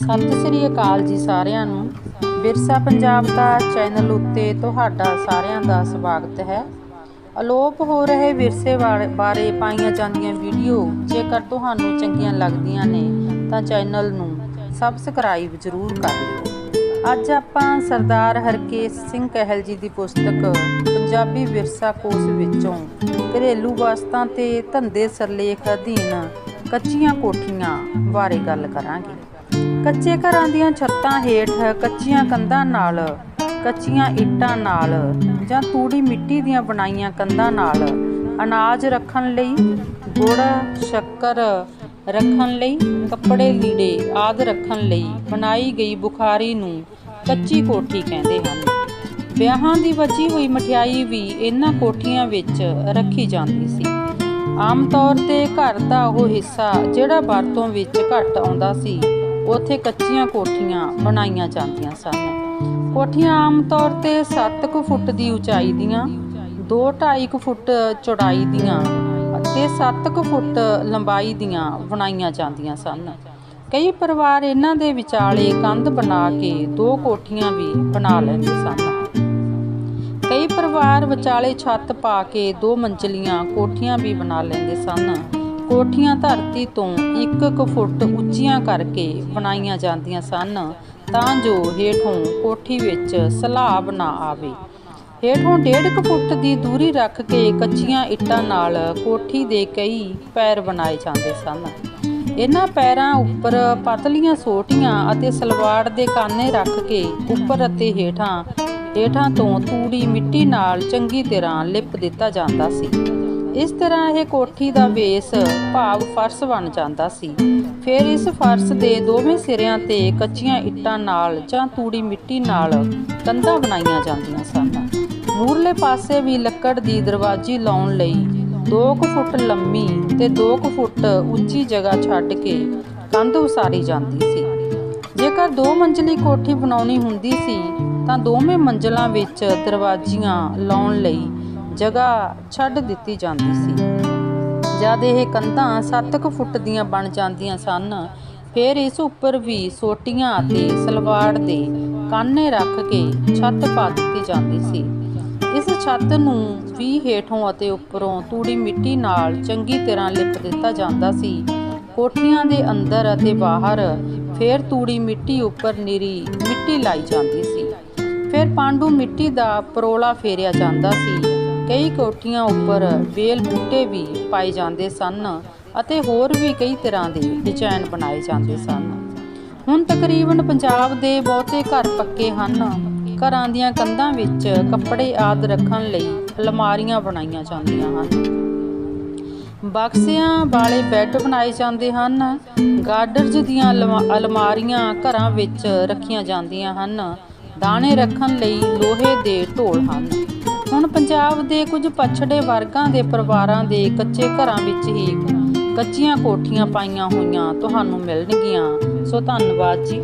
ਸਤਿ ਸ੍ਰੀ ਅਕਾਲ ਜੀ ਸਾਰਿਆਂ ਨੂੰ। ਵਿਰਸਾ ਪੰਜਾਬ ਦਾ ਚੈਨਲ ਉੱਤੇ ਤੁਹਾਡਾ ਸਾਰਿਆਂ ਦਾ ਸਵਾਗਤ ਹੈ। ਅਲੋਪ ਹੋ ਰਹੇ ਵਿਰਸੇ ਵਾਲੇ- ਬਾਰੇ ਪਾਈਆਂ ਜਾਂਦੀਆਂ ਵੀਡੀਓ ਜੇਕਰ ਤੁਹਾਨੂੰ ਚੰਗੀਆਂ ਲੱਗਦੀਆਂ ਨੇ ਤਾਂ ਚੈਨਲ ਨੂੰ ਸਬਸਕ੍ਰਾਈਬ ਜ਼ਰੂਰ ਕਰ ਲਿਓ। ਅੱਜ ਆਪਾਂ ਸਰਦਾਰ ਹਰਕੇਸ਼ ਸਿੰਘ ਕਹਿਲ ਜੀ ਦੀ ਪੁਸਤਕ ਪੰਜਾਬੀ ਵਿਰਸਾ ਕੋਸ਼ ਵਿੱਚੋਂ ਘਰੇਲੂ ਵਸਤਾਂ ਤੇ ਧੰਦੇ ਸਰਲੇਖ ਅਧੀਨ ਕੱਚੀਆਂ ਕੋਠੀਆਂ ਬਾਰੇ ਗੱਲ ਕਰਾਂਗੇ। ਕੱਚੇ ਘਰਾਂ ਦੀਆਂ ਛੱਤਾਂ ਹੇਠ, ਕੱਚੀਆਂ ਕੰਧਾਂ ਨਾਲ, ਕੱਚੀਆਂ ਇੱਟਾਂ ਨਾਲ ਜਾਂ ਤੂੜੀ ਮਿੱਟੀ ਦੀਆਂ ਬਣਾਈਆਂ ਕੰਧਾਂ ਨਾਲ ਅਨਾਜ ਰੱਖਣ ਲਈ, ਗੁੜ, ਸ਼ੱਕਰ ਰੱਖਣ ਲਈ, ਕੱਪੜੇ, ਲੀੜੇ ਆਦਿ ਰੱਖਣ ਲਈ ਬਣਾਈ ਗਈ ਬੁਖਾਰੀ ਨੂੰ ਕੱਚੀ ਕੋਠੀ ਕਹਿੰਦੇ ਹਨ। ਵਿਆਹਾਂ ਦੀ ਬਚੀ ਹੋਈ ਮਠਿਆਈ ਵੀ ਇਹਨਾਂ ਕੋਠੀਆਂ ਵਿੱਚ ਰੱਖੀ ਜਾਂਦੀ ਸੀ। ਆਮ ਤੌਰ ਤੇ ਘਰ ਦਾ ਉਹ ਹਿੱਸਾ ਜਿਹੜਾ ਵਰਤੋਂ ਵਿੱਚ ਘੱਟ ਆਉਂਦਾ ਸੀ। ਉੱਥੇ ਕੱਚੀਆਂ ਕੋਠੀਆਂ ਬਣਾਈਆਂ ਜਾਂਦੀਆਂ ਸਨ। ਕੋਠੀਆਂ ਆਮ ਤੌਰ ਤੇ 7 ਕੁ ਫੁੱਟ ਦੀ ਉਚਾਈ ਦੀਆਂ 2.5 ਕੁ ਫੁੱਟ ਚੌੜਾਈ ਦੀਆਂ ਅਤੇ 7 ਕੁ ਫੁੱਟ ਲੰਬਾਈ ਦੀਆਂ ਬਣਾਈਆਂ ਜਾਂਦੀਆਂ ਸਨ। ਕਈ ਪਰਿਵਾਰ ਇਹਨਾਂ ਦੇ ਵਿਚਾਲੇ ਕੰਧ ਬਣਾ ਕੇ ਦੋ ਕੋਠੀਆਂ ਵੀ ਬਣਾ ਲੈਂਦੇ ਸਨ। ਕਈ ਪਰਿਵਾਰ ਵਿਚਾਲੇ ਛੱਤ ਪਾ ਕੇ ਦੋ ਮੰਜ਼ਲੀਆਂ ਕੋਠੀਆਂ ਵੀ ਬਣਾ ਲੈਂਦੇ ਸਨ। ਕੋਠੀਆਂ ਧਰਤੀ ਤੋਂ 1 ਫੁੱਟ ਉੱਚੀਆਂ ਕਰਕੇ ਬਣਾਈਆਂ ਜਾਂਦੀਆਂ ਸਨ ਤਾਂ ਜੋ ਹੇਠੋਂ ਕੋਠੀ ਵਿੱਚ ਸਲਾਬ ਨਾ ਆਵੇ। ਹੇਠੋਂ 1.5 ਫੁੱਟ ਦੀ ਦੂਰੀ ਰੱਖ ਕੇ ਕੱਚੀਆਂ ਇੱਟਾਂ ਨਾਲ ਕੋਠੀ ਦੇ ਕਈ ਪੈਰ ਬਣਾਏ ਜਾਂਦੇ ਸਨ। ਇਹਨਾਂ ਪੈਰਾਂ ਉੱਪਰ ਪਤਲੀਆਂ ਸੋਟੀਆਂ ਅਤੇ ਸਲਵਾੜ ਦੇ ਕਾਨੇ ਰੱਖ ਕੇ ਉੱਪਰ ਅਤੇ ਹੇਠਾਂ ਹੇਠਾਂ ਤੋਂ ਤੂੜੀ ਮਿੱਟੀ ਨਾਲ ਚੰਗੀ ਤਰ੍ਹਾਂ ਲਿਪ ਦਿੱਤਾ ਜਾਂਦਾ ਸੀ। ਇਸ ਤਰ੍ਹਾਂ ਇਹ ਕੋਠੀ ਦਾ ਬੇਸ ਭਾਵ ਫਰਸ਼ ਬਣ ਜਾਂਦਾ ਸੀ। ਫਿਰ ਇਸ ਫਰਸ਼ ਦੇ ਦੋਵੇਂ ਸਿਰਿਆਂ ਤੇ ਕੱਚੀਆਂ ਇੱਟਾਂ ਨਾਲ ਜਾਂ ਤੂੜੀ ਮਿੱਟੀ ਨਾਲ ਕੰਧਾਂ ਬਣਾਈਆਂ ਜਾਂਦੀਆਂ ਸਨ। ਮੂਰਲੇ ਪਾਸੇ ਵੀ ਲੱਕੜ ਦੀ ਦਰਵਾਜ਼ੀ ਲਾਉਣ ਲਈ 2 ਫੁੱਟ ਲੰਮੀ ਤੇ 2 ਫੁੱਟ ਉੱਚੀ ਜਗ੍ਹਾ ਛੱਡ ਕੇ ਕੰਧ ਉਸਾਰੀ ਜਾਂਦੀ ਸੀ। ਜੇਕਰ ਦੋ ਮੰਜ਼ਲੀ ਕੋਠੀ ਬਣਾਉਣੀ ਹੁੰਦੀ ਸੀ, ਤਾਂ ਦੋਵੇਂ ਮੰਜ਼ਲਾਂ ਵਿੱਚ ਦਰਵਾਜ਼ੀਆਂ ਲਾਉਣ ਲਈ ਜਗ੍ਹਾ ਛੱਡ ਦਿੱਤੀ ਜਾਂਦੀ ਸੀ। ਜਦ ਇਹ ਕੰਧਾਂ 7 ਫੁੱਟ ਦੀਆਂ ਬਣ ਜਾਂਦੀਆਂ ਸਨ, ਫਿਰ ਇਸ ਉੱਪਰ ਵੀ ਸੋਟੀਆਂ ਅਤੇ ਸਲਵਾੜ ਦੇ ਕਾਨੇ ਰੱਖ ਕੇ ਛੱਤ ਪਾ ਦਿੱਤੀ ਜਾਂਦੀ ਸੀ। ਇਸ ਛੱਤ ਨੂੰ ਵੀ ਹੇਠੋਂ ਅਤੇ ਉੱਪਰੋਂ ਤੂੜੀ ਮਿੱਟੀ ਨਾਲ ਚੰਗੀ ਤਰ੍ਹਾਂ ਲਿਪ ਦਿੱਤਾ ਜਾਂਦਾ ਸੀ। ਕੋਠੀਆਂ ਦੇ ਅੰਦਰ ਅਤੇ ਬਾਹਰ ਫਿਰ ਤੂੜੀ ਮਿੱਟੀ ਉੱਪਰ ਨਿਰੀ ਮਿੱਟੀ ਲਾਈ ਜਾਂਦੀ ਸੀ। ਫਿਰ ਪਾਂਡੂ ਮਿੱਟੀ ਦਾ ਪਰੋਲਾ ਫੇਰਿਆ ਜਾਂਦਾ ਸੀ। ਕਈ ਕੋਠੀਆਂ ਉੱਪਰ ਵੇਲ ਬੂਟੇ ਵੀ ਪਾਏ ਜਾਂਦੇ ਸਨ ਅਤੇ ਹੋਰ ਵੀ ਕਈ ਤਰ੍ਹਾਂ ਦੇ ਡਿਜ਼ਾਈਨ ਬਣਾਏ ਜਾਂਦੇ ਸਨ। ਹੁਣ ਤਕਰੀਬਨ ਪੰਜਾਬ ਦੇ ਬਹੁਤੇ ਘਰ ਪੱਕੇ ਹਨ। ਘਰਾਂ ਦੀਆਂ ਕੰਧਾਂ ਵਿੱਚ ਕੱਪੜੇ ਆਦ ਰੱਖਣ ਲਈ ਅਲਮਾਰੀਆਂ ਬਣਾਈਆਂ ਜਾਂਦੀਆਂ ਹਨ। ਬਕਸਿਆਂ ਵਾਲੇ ਬੈੱਡ ਬਣਾਏ ਜਾਂਦੇ ਹਨ। ਗਾਰਡਰਜ ਦੀਆਂ ਅਲਮਾ- ਅਲਮਾਰੀਆਂ ਘਰਾਂ ਵਿੱਚ ਰੱਖੀਆਂ ਜਾਂਦੀਆਂ ਹਨ। ਦਾਣੇ ਰੱਖਣ ਲਈ ਲੋਹੇ ਦੇ ਢੋਲ ਹਨ। ਹੁਣ ਪੰਜਾਬ ਦੇ ਕੁਝ ਪਛੜੇ ਵਰਗਾਂ ਦੇ ਪਰਿਵਾਰਾਂ ਦੇ ਕੱਚੇ ਘਰਾਂ ਵਿੱਚ ਹੀ ਕੱਚੀਆਂ ਕੋਠੀਆਂ ਪਾਈਆਂ ਹੋਈਆਂ ਤੁਹਾਨੂੰ ਮਿਲਣਗੀਆਂ। ਸੋ ਧੰਨਵਾਦ ਜੀ।